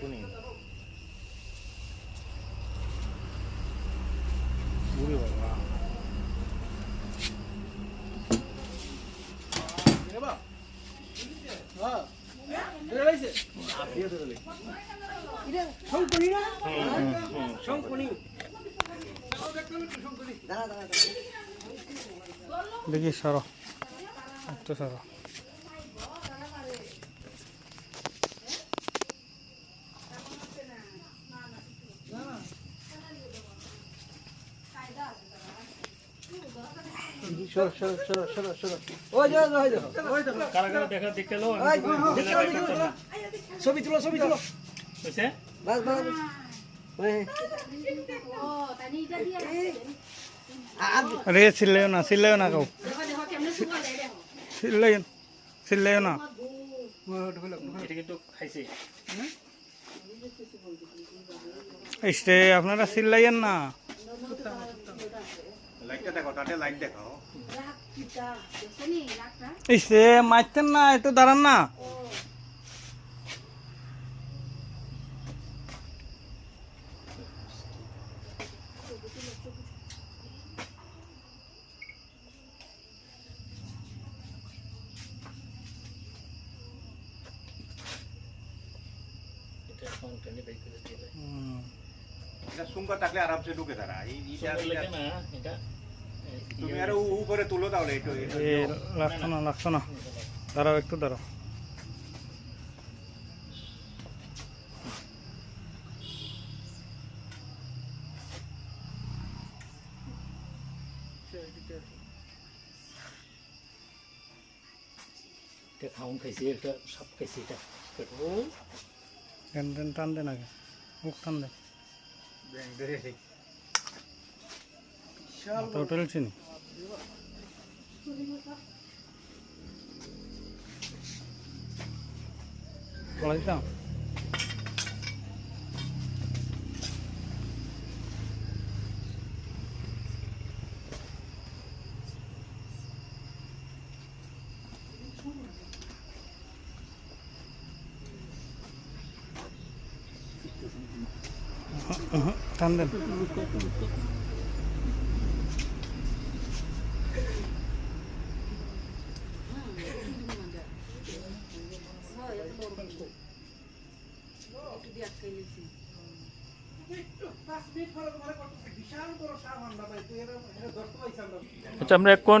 kuning. Uri baba. Ere ba. Ha. Ere baise. Apiye to dole. Ire shong kuni na? Shong kuni. দেখি সর একটু সর সরো সরো সরো সরো সরো। ওই দেখো ওই দেখো ওই দেখো কারা কারা দেখা দেখতে এলো ওই দেখো, দেখো, দেখো। ছবি তুলো ছবি তুলো। বুঝছে বাস বাস। ওই চিল্লাইও না চিল্লাইও না কাউ। চিল্লাই চিল্লাইও না। আপনারা চিল্লাইয়েন না। লাইটটা দেখো তাতে লাইট দেখো ইসরে মারতেন না একটু দাঁড়ান না হুম। এটা সুঙ্গ থাকলে আরামসে ঢুকে তারা এই এইটা তুমি আরও উ তুলো তাহলে একটু না লাগতো না। দাঁড়াও একটু দাঁড়াও। খাউন খাইছে এটা সব খাইছে এটা। দেন দেন টান দেন আগে। মুখ টান দেন। তো হোটেল চিনি বলা দিতাম দেন আচ্ছা আমরা কোন